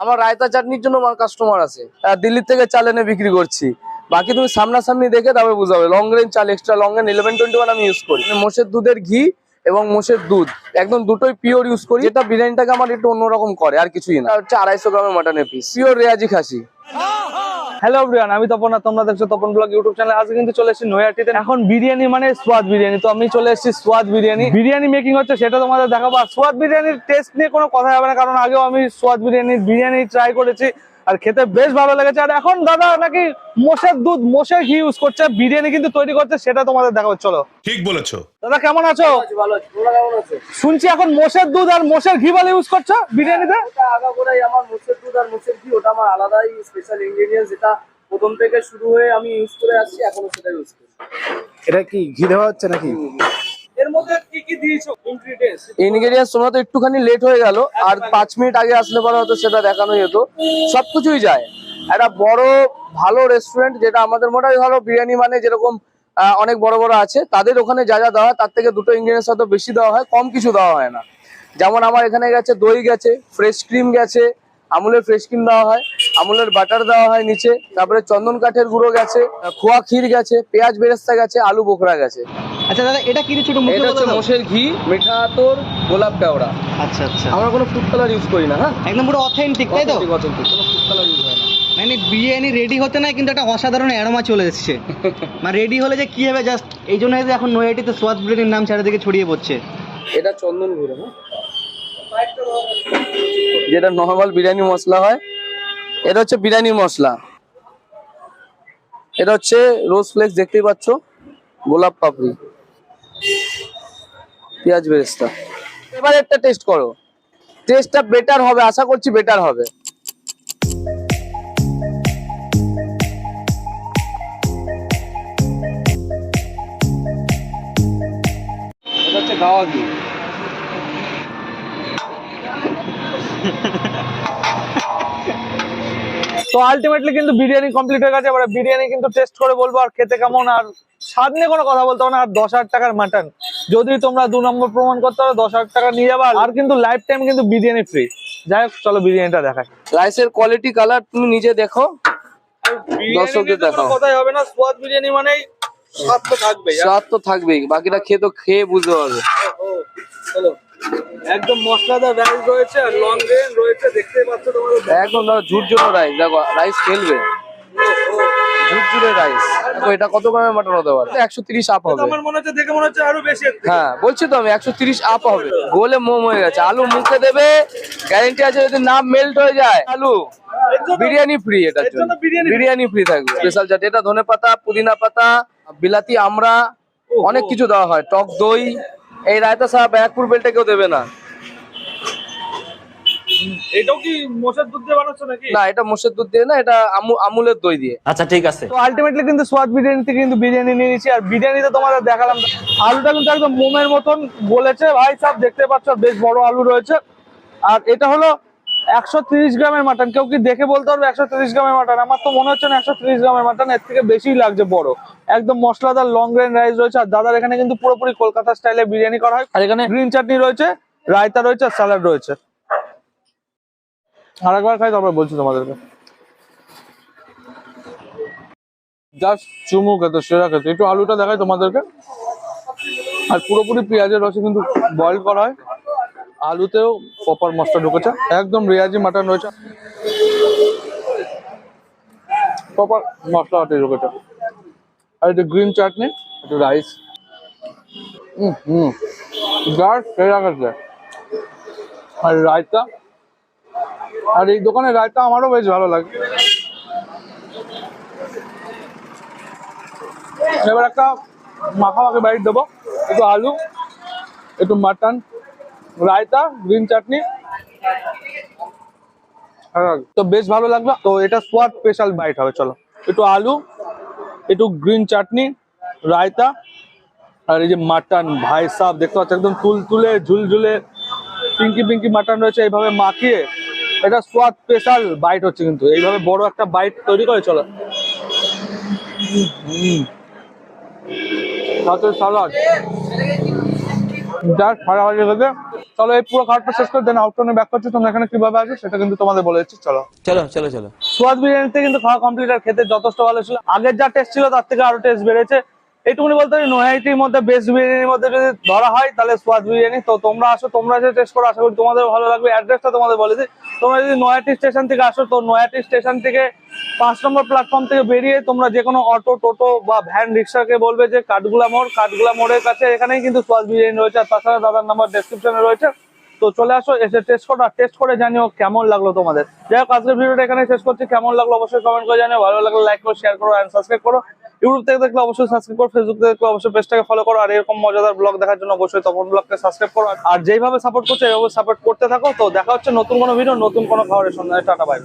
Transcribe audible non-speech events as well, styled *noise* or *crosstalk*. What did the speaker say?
আমার রায়তা চাটনির জন্য আমার কাস্টমার আছে। দিল্লির থেকে চাল এনে বিক্রি করছি। বাকি তুমি সামনাসামনি দেখে তারপরে বুঝাবে। লং রেঞ্জ চাল extra long range eleven twenty one আমি ইউজ করি। মোষের দুধের ঘি এবং মোষের দুধ। একদম দুটোই পিওর ইউজ করি। যেটা বিরিয়ানিটাকে আমার একটু অন্যরকম করে, আর কিছুই না। হচ্ছে আড়াইশো গ্রামের মাটনের পিস পিওর রেয়াজি খাসি। হ্যালো এভরিওয়ান আমি তপন আর তোমরা দেখছ তপন ব্লগ ইউটিউব চ্যানেল আজকে কিন্তু চলে এসেছি নয়াটিতে এখন বিরিয়ানি মানে সোয়াদ বিরিয়ানি। তো আমি চলে এসেছি সোয়াদ বিরিয়ানি। বিরিয়ানি মেকিং হচ্ছে, সেটা তোমাদের দেখাবো। আর সোয়াদ বিরিয়ানির টেস্ট নিয়ে কোনো কথা হবে না, কারণ আগেও আমি সোয়াদ বিরিয়ানির বিরিয়ানি ট্রাই করেছি। আর খেতে বেশ ভালো লেগেছে। আর এখন দাদা নাকি মোষের দুধ মোষের ঘি ইউজ করছে বিরিয়ানি কিন্তু তৈরি করছে সেটা তোমাদের দেখাবো। চলো। ঠিক বলেছ। দাদা কেমন আছো? ভালো আছে তোমরা কেমন আছে? শুনছি এখন মোষের দুধ আর মোষের ঘি বলে ইউজ করছ বিরিয়ানিতে? এটা আগাগোড়াই আমার মোষের দুধ আর মোষের ঘি ওটা আমার আলাদাই স্পেশাল ইনগ্রেডিয়েন্টস যেটা প্রথম থেকে শুরু হয়ে আমি ইউজ করে আসছি এখনও সেটা ইউজ করি। এটা কি ঘি দেওয়া হচ্ছে নাকি? দিয়েছ ইনগ্রিডিয়েন্টস তোমরা তো একটুখানি লেট হয়ে গেল আর পাঁচ মিনিট আগে আসলে পরে হয়তো সেটা দেখানো যেত। সবকিছুই যায়। একটা বড় ভালো রেস্টুরেন্ট যেটা আমাদের মোটাই ভালো বিরিয়ানি মানে যেরকম অনেক বড় বড় আছে তাদের ওখানে যা যা দেওয়া হয় তার থেকে দুটো ইনগ্রেডিয়েন্টস হয়তো বেশি দেওয়া হয় কম কিছু দেওয়া হয় না। যেমন আমার এখানে গেছে দই গেছে ফ্রেশ ক্রিম গেছে আমুলের ফ্রেশ ক্রিম দেওয়া হয় আমুলের বাটার দেওয়া হয় নিচে তারপরে চন্দন কাঠের গুঁড়ো গেছে খোয়া ক্ষীর গেছে পেঁয়াজ বেরেস্তা গেছে আলু বোখরা গেছে। আচ্ছা দাদা এটা কি ছোট মুখে এটা হচ্ছে মোষের ঘি মিঠা আতর গোলাপ কেওড়া আচ্ছা আচ্ছা। আমরা কোনো ফুড কালার ইউজ করি না হ্যাঁ? একদম পুরো অথেন্টিক তাই তো? Authentic, কোনো ফুড কালার ইউজ হয় না। মানে বিরিয়ানি রেডি হতে না কিন্তু একটা অসাধারণ অ্যারোমা চলে এসেছে। *laughs* মানে রেডি হলে যে কি হবে জাস্ট এই জন্য এখন নয়াটিতে সোয়াদ বিরিয়ানির নাম চারিদিকে ছড়িয়ে পড়ছে। এটা চন্দন গুঁড়ো হ্যাঁ? যেটা নর্মাল বিরিয়ানি মশলা হয় এটা হচ্ছে বিরিয়ানি মশলা। এটা হচ্ছে রোজ ফ্লেক্স দেখতেই পাচ্ছ গোলাপ পাপড়ি। পেঁয়াজ বেরেস্তা। এবার একটা টেস্ট করো। টেস্টটা বেটার হবে আশা করছি বেটার হবে। এটা হচ্ছে গাওয়া ঘি *laughs* তো আলটিমেটলি কিন্তু বিরিয়ানি কমপ্লিট হয়ে গেছে। এবার বিরিয়ানি কিন্তু টেস্ট করে বলব আর খেতে কেমন আর স্বাদ নিয়ে কোনো কথা বলতে হবে না আর দশ হাজার টাকার মাটন যদি তোমরা দু নম্বর প্রমাণ করতে হবে দশ হাজার টাকা নিয়ে যাবা আর কিন্তু লাইফ টাইম কিন্তু বিরিয়ানি ফ্রি যাই হোক চলো বিরিয়ানিটা দেখাই। রাইসের কোয়ালিটি কালার তুমি নিজে দেখো। দর্শকদের দেখাও। কথাই হবে না সোয়াদ বিরিয়ানি মানেই স্বাদ তো থাকবেই। স্বাদ তো থাকবেই বাকিটা খেয়ে তো খেয়ে বুঝতে পারবে। চলো। একদম মশলাদার রাইস রয়েছে আর লং রেন রয়েছে দেখতেই পাচ্ছ তোমাদের একদম ঝুরঝুরে রাইস দেখো রাইস খেলবে। ঝুরঝুরে রাইস দেখো এটা কত গ্রামের মাটন হতে পারে? একশো তিরিশ আপ হবে। আমার মনে হচ্ছে দেখে মনে হচ্ছে আরও বেশি হ্যাঁ বলছি তো আমি একশো তিরিশ আপ হবে। গোলে মোম হয়ে গেছে। আলু মুখে দেবে। গ্যারেন্টি আছে যদি না মেল্ট হয়ে যায় আলু। বিরিয়ানি ফ্রি জন্য জন্য। বিরিয়ানি ফ্রি থাকবে। স্পেশাল চাট এটা ধনে পাতা পুদিনা পাতা বিলাতি আমড়া অনেক কিছু দেওয়া হয়। টক দই এই রায়তা সাহেব ব্যারাকপুর বেলটা কেউ দেবে না। এটাও কি মোষের দুধ দিয়ে বানাচ্ছ নাকি? না এটা মোষের দুধ দিয়ে না এটা আমু- আমুলের দই দিয়ে। তো আলটিমেটলি কিন্তু সোয়াদ বিরিয়ানি থেকে কিন্তু বিরিয়ানি নিয়ে নিয়েছি আর বিরিয়ানিতে তোমাদের দেখালাম। আলুটা কিন্তু একদম মোমের মতন বলেছে। ভাই সব দেখতে পাচ্ছ বেশ বড় আলু রয়েছে। আর এটা হলো একশো গ্রামের মাটন। কেউ কি দেখে বলতে পারবে একশো গ্রামের মাটন? আমার তো মনে হচ্ছে না একশো গ্রামের মাটন এর থেকে বেশিই লাগছে বড়। একদম মশলাদার লং গ্রেন রাইস রয়েছে, আর দাদার এখানে কিন্তু পুরোপুরি কলকাতা স্টাইলে বিরিয়ানি করা হয়। আর এখানে গ্রিন চাটনি রয়েছে, রায়তা রয়েছে, আর স্যালাড রয়েছে। আর একবার খাই, তারপর বলছি তোমাদেরকে। জাস্ট চুমু খেতে, সেরা খেতে। একটু আলুটা দেখাই তোমাদেরকে। আর পুরোপুরি পেঁয়াজের রসে কিন্তু বয়েল করা হয়। আলুতেও প্রপার মশলা ঢুকেছে। একদম রেয়াজি মাটন রয়েছে। প্রপার মশলা ঢুকেছে। আর একটু গ্রিন চাটনি একটু রাইস হুম। হুম জাস্ট সেরা আর রায়তা। আর এই দোকানের রায়তা আমারও বেশ ভালো লাগে। এবার একটা মাখামাখি বাইট দেবো। একটু আলু, একটু মাটন রায়তা গ্রিন চাটনি হ্যাঁ, তো বেশ ভালো লাগল। তো এটা সোয়াদ স্পেশাল বাইট হবে চলো। একটু আলু একটু গ্রিন চাটনি রায়তা আর এই যে মাটন ভাই সাহ দেখতে পাচ্ছ একদম তুল তুলে ঝুলঝুলে পিঙ্কি পিঙ্কি মাটন রয়েছে এইভাবে মাখিয়ে এটা সোয়াদ স্পেশাল বাইট হচ্ছে কিন্তু। এইভাবে বড় একটা বাইট তৈরি করে চলো। সাথে সালাড যার লেগে চলো এই পুরো শেষ করে দেন আউটটাউনে ব্যাক করছি। তোমরা এখানে কীভাবে আসবে সেটা কিন্তু তোমাদের বলে দিচ্ছি। চলো। চলো চলো চলো। সোয়াদ বিরিয়ানিতে কিন্তু খাওয়া কমপ্লিট আর খেতে যথেষ্ট ভালো ছিল। আগের যা টেস্ট ছিল তার থেকে আরও টেস্ট বেড়েছে। এইটুকুনি বলতে পারি নয়াইটির মধ্যে বেস্ট বিরিয়ানির মধ্যে যদি ধরা হয় তাহলে সোয়াদ বিরিয়ানি। তো তোমরা আসো তোমরা এসে টেস্ট করো। আশা করি তোমাদের ভালো লাগবে। অ্যাড্রেসটা তোমাদের বলে দিই। তোমরা যদি নয়াটি স্টেশন থেকে আসো, তো নয়াটি স্টেশন থেকে পাঁচ নম্বর প্ল্যাটফর্ম থেকে বেরিয়ে তোমরা যে কোনো অটো টোটো বা ভ্যান রিক্সাকে বলবে যে কাঠগুলা মোড়, কাঠগুলা মোড়ের কাছে এখানেই কিন্তু সোয়াদ বিরিয়ানি রয়েছে। আর তাছাড়া দাদার নাম্বার ডেসক্রিপশনে রয়েছে। তো চলে আসো, এসে টেস্ট করো, আর টেস্ট করে জানিও কেমন লাগল তোমাদের। যাই হোক, আজকের ভিডিওটা এখানে শেষ করছি। কেমন লাগল অবশ্যই কমেন্ট করে জানিও। ভালো লাগলে লাইক করো শেয়ার করো অ্যান্ড সাবস্ক্রাইব করো। ইউটিউব থেকে দেখলে অবশ্যই সাবস্ক্রাইব করো ফেসবুক থেকে দেখলে অবশ্যই পেজটাকে ফলো করো, আর এরকম মজাদার ব্লগ দেখার জন্য অবশ্যই তপন ব্লগকে সাবস্ক্রাইব করো। আর যেইভাবে সাপোর্ট করছ, এইভাবে সাপোর্ট করতে থাকো। তো দেখা হচ্ছে নতুন কোনো ভিডিও নতুন কোনো খাবারের সন্ধানে। Tata bye